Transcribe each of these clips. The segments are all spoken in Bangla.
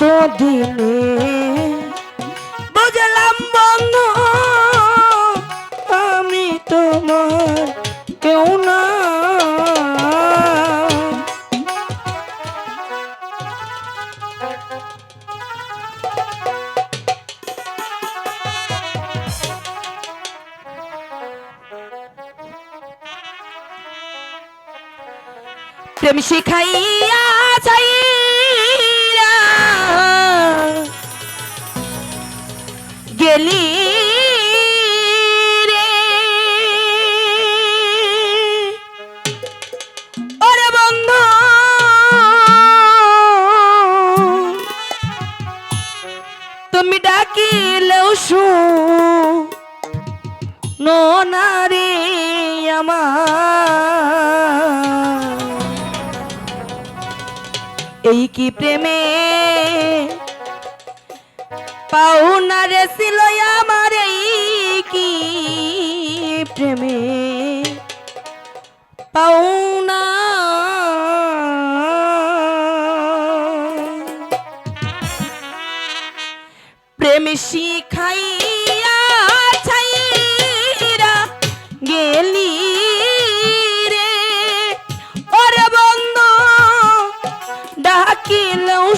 এতদিনে বুঝলাম বন্ধু আমি তোমার কেউ না। প্রেম শিখাইয়া চাইরা গেলি রে। তুমি ডাকিলেও শু নারে আমার। এই কি প্রেমে পাওনা রে ছিল আমার কি প্রেমে? পাওনা। প্রেম শিখাইয়া ছাইরা গেলি রে। ওরে বন্ধু, ডাকিলেও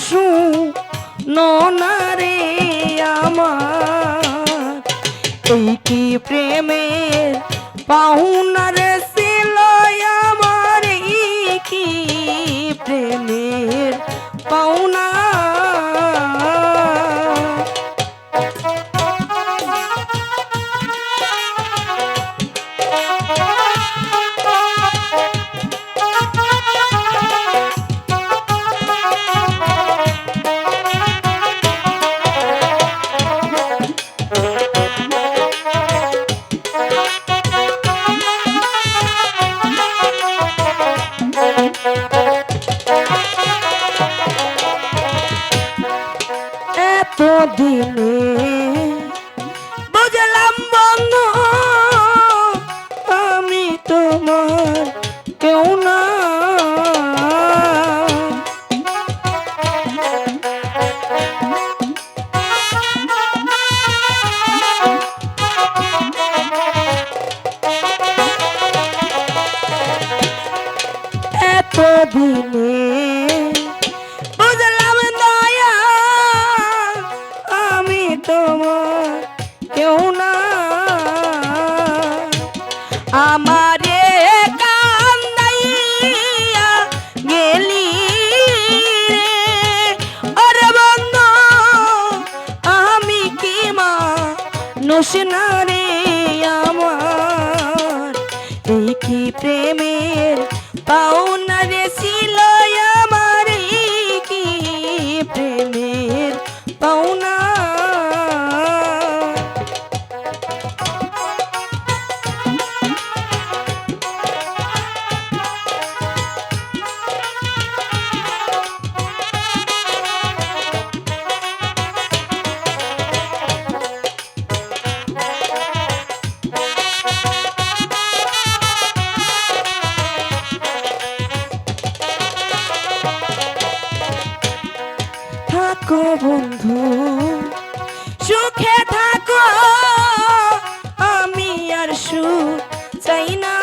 এই কি প্রেমের পাহুনার এতদিনে নসনা রে থাকো বন্ধু, সুখে থাকো। আমি আর সুখ চাই না।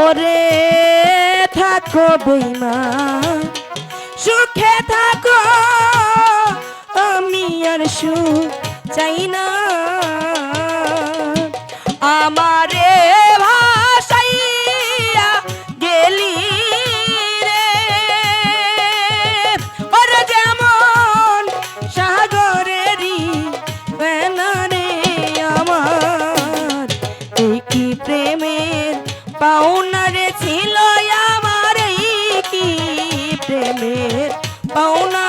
ওরে থাকো বেমা সুখে থাকো। আমি আর সুখ চাই না। আমারে গেলি রে। ওরে যেমন সাগরেরই ফেনা আমার এই প্রেমের পাওনা রে ছিল আমার কি প্রেমের পাওনা।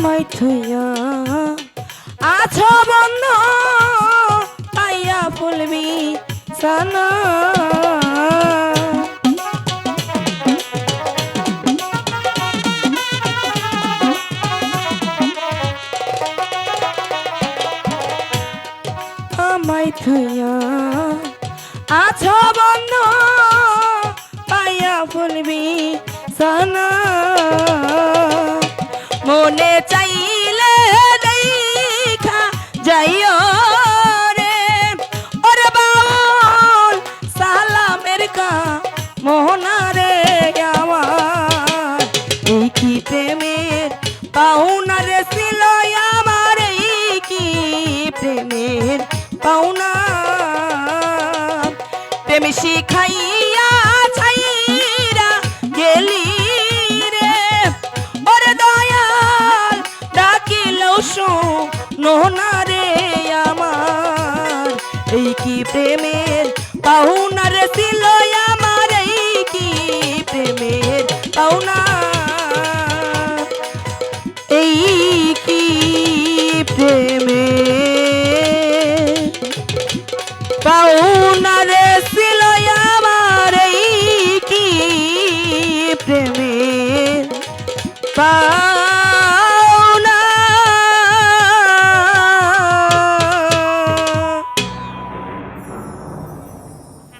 আমায় থইয়া আছো বন্ধ পাইয়া ফুলবি সানা। আমায় থইয়া আছো বন্ধ পাইয়া ফুলবি সানা। মনে চাইলে দেখা যাইও রে। ওরে বাউল সালামের কা মোহনা